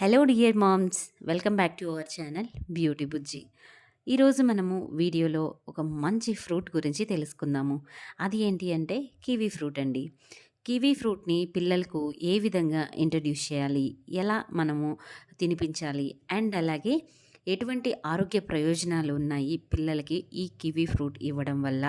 Hello dear moms welcome back to our channel beauty Bujji. ఈరోజు మనము వీడియోలో ఒక మంచి ఫ్రూట్ గురించి తెలుసుకుందాము. అది ఏంటి అంటే కివీ ఫ్రూట్ అండి. కివీ ఫ్రూట్ని పిల్లలకు ఏ విధంగా ఇంట్రడ్యూస్ చేయాలి ఎలా మనము తినిపించాలి అండ్ అలాగే ఎటువంటి ఆరోగ్య ప్రయోజనాలు ఉన్నాయి పిల్లలకి ఈ కివీ ఫ్రూట్ ఇవ్వడం వల్ల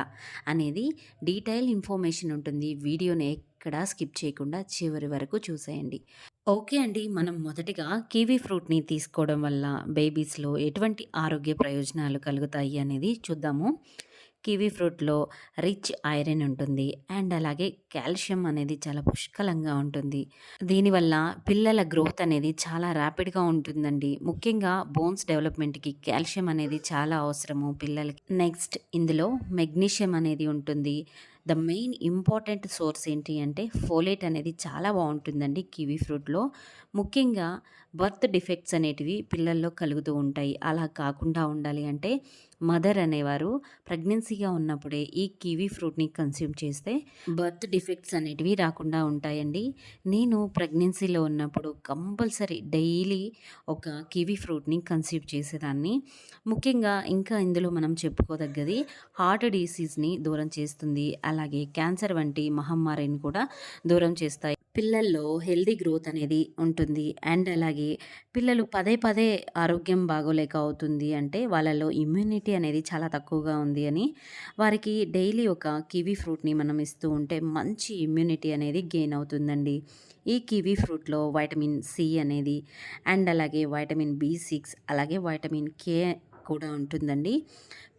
అనేది డీటెయిల్ ఇన్ఫర్మేషన్ ఉంటుంది. వీడియోని ఎక్కడా స్కిప్ చేయకుండా చివరి వరకు చూసేయండి. ఓకే అండి. మనం మొదటిగా కివీ ఫ్రూట్ని తీసుకోవడం వల్ల బేబీస్లో ఎటువంటి ఆరోగ్య ప్రయోజనాలు కలుగుతాయి అనేది చూద్దాము. కివీ ఫ్రూట్లో రిచ్ ఐరన్ ఉంటుంది అండ్ అలాగే కాల్షియం అనేది చాలా పుష్కలంగా ఉంటుంది. దీనివల్ల పిల్లల గ్రోత్ అనేది చాలా ర్యాపిడ్గా ఉంటుందండి. ముఖ్యంగా బోన్స్ డెవలప్మెంట్కి కాల్షియం అనేది చాలా అవసరము పిల్లలకి. నెక్స్ట్ ఇందులో మెగ్నీషియం అనేది ఉంటుంది. ద మెయిన్ ఇంపార్టెంట్ సోర్స్ ఏంటి అంటే ఫోలేట్ అనేది చాలా బాగుంటుందండి కివీ ఫ్రూట్లో. ముఖ్యంగా బర్త్ డిఫెక్ట్స్ అనేటివి పిల్లల్లో కలుగుతూ ఉంటాయి. అలా కాకుండా ఉండాలి అంటే మదర్ అనేవారు ప్రెగ్నెన్సీగా ఉన్నప్పుడే ఈ కివీ ఫ్రూట్ని కన్స్యూమ్ చేస్తే బర్త్ డిఫెక్ట్స్ అనేటివి రాకుండా ఉంటాయండి. నేను ప్రెగ్నెన్సీలో ఉన్నప్పుడు కంపల్సరీ డైలీ ఒక కివీ ఫ్రూట్ని కన్స్యూమ్ చేసేదాన్ని. ముఖ్యంగా ఇంకా ఇందులో మనం చెప్పుకోదగ్గది హార్ట్ డిసీజ్ని దూరం చేస్తుంది అలాగే క్యాన్సర్ వంటి మహమ్మారిని కూడా దూరం చేస్తాయి. పిల్లల్లో హెల్దీ గ్రోత్ అనేది ఉంటుంది. అండ్ అలాగే పిల్లలు పదే పదే ఆరోగ్యం బాగోలేక అవుతుంది అంటే వాళ్ళలో ఇమ్యూనిటీ అనేది చాలా తక్కువగా ఉంది అని వారికి డైలీ ఒక కివీ ఫ్రూట్ని మనం ఇస్తూ ఉంటే మంచి ఇమ్యూనిటీ అనేది గెయిన్ అవుతుందండి. ఈ కివీ ఫ్రూట్లో వైటమిన్ సి అనేది అండ్ అలాగే వైటమిన్ బి సిక్స్ అలాగే వైటమిన్ కే కూడా ఉంటుందండి.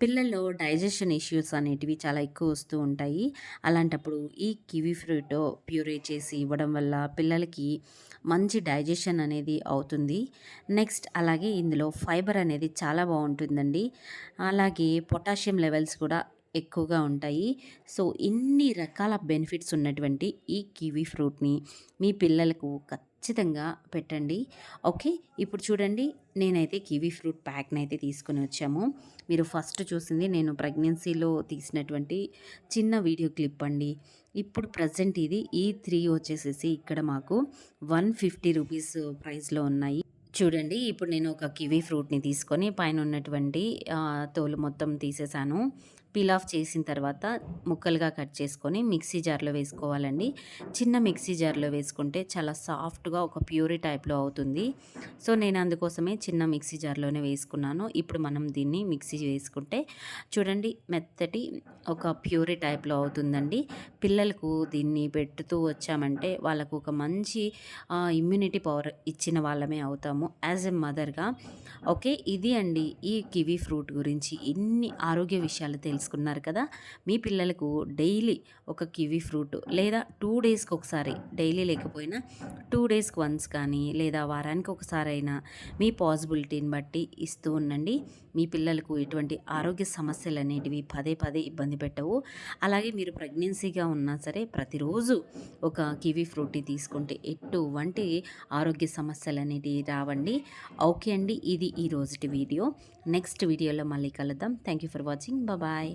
పిల్లల్లో డైజెషన్ ఇష్యూస్ అనేటివి చాలా ఎక్కువ వస్తూ ఉంటాయి. అలాంటప్పుడు ఈ కివీ ఫ్రూట్ ప్యూరే చేసి ఇవ్వడం వల్ల పిల్లలకి మంచి డైజెషన్ అనేది అవుతుంది. నెక్స్ట్ అలాగే ఇందులో ఫైబర్ అనేది చాలా బాగుంటుందండి. అలాగే పొటాషియం లెవెల్స్ కూడా ఎక్కువగా ఉంటాయి. సో ఇన్ని రకాల బెనిఫిట్స్ ఉన్నటువంటి ఈ కివీ ఫ్రూట్ని మీ పిల్లలకు ఖచ్చితంగా పెట్టండి. ఓకే? ఇప్పుడు చూడండి నేనైతే కివీ ఫ్రూట్ ప్యాక్ని అయితే తీసుకుని వచ్చాము. మీరు ఫస్ట్ చూసింది నేను ప్రెగ్నెన్సీలో తీసినటువంటి చిన్న వీడియో క్లిప్ అండి. ఇప్పుడు ప్రజెంట్ ఇది ఈ త్రీ వచ్చేసేసి ఇక్కడ మాకు వన్ ఫిఫ్టీ రూపీస్ ప్రైస్లో ఉన్నాయి. చూడండి ఇప్పుడు నేను ఒక కివీ ఫ్రూట్ని తీసుకొని పైన ఉన్నటువంటి తోలు మొత్తం తీసేసాను. పీల్ ఆఫ్ చేసిన తర్వాత ముక్కలుగా కట్ చేసుకొని మిక్సీ జార్లో వేసుకోవాలండి. చిన్న మిక్సీ జార్లో వేసుకుంటే చాలా సాఫ్ట్గా ఒక ప్యూరీ టైప్లో అవుతుంది. సో నేను అందుకోసమే చిన్న మిక్సీ జార్లోనే వేసుకున్నాను. ఇప్పుడు మనం దీన్ని మిక్సీ వేసుకుంటే చూడండి మెత్తటి ఒక ప్యూరీ టైప్లో అవుతుందండి. పిల్లలకు దీన్ని పెట్టుతూ వచ్చామంటే వాళ్ళకు ఒక మంచి ఇమ్యూనిటీ పవర్ ఇచ్చిన వాళ్ళమే అవుతాము. యాజ్ ఎ మదర్గా ఓకే ఇది అండి ఈ కివీ ఫ్రూట్ గురించి ఇన్ని ఆరోగ్య విషయాలు తెలుసుకున్నారు కదా. మీ పిల్లలకు డైలీ ఒక కివీ ఫ్రూట్ లేదా టూ డేస్కి ఒకసారి డైలీ లేకపోయినా టూ డేస్కి వన్స్ కానీ లేదా వారానికి ఒకసారి అయినా మీ పాసిబిలిటీని బట్టి ఇస్తూ ఉండండి. మీ పిల్లలకు ఎటువంటి ఆరోగ్య సమస్యలు అనేటివి పదే పదే ఇబ్బంది పెట్టవు. అలాగే మీరు ప్రెగ్నెన్సీగా ఉన్నా సరే ప్రతిరోజు ఒక కివీ ఫ్రూట్ని తీసుకుంటే ఎటువంటి ఆరోగ్య సమస్యలు అనేటివి అవ్వండి. ఓకే అండి. ఇది ఈ రోజుటి వీడియో. నెక్స్ట్ వీడియోలో మళ్ళీ కలుద్దాం. Thank you for watching bye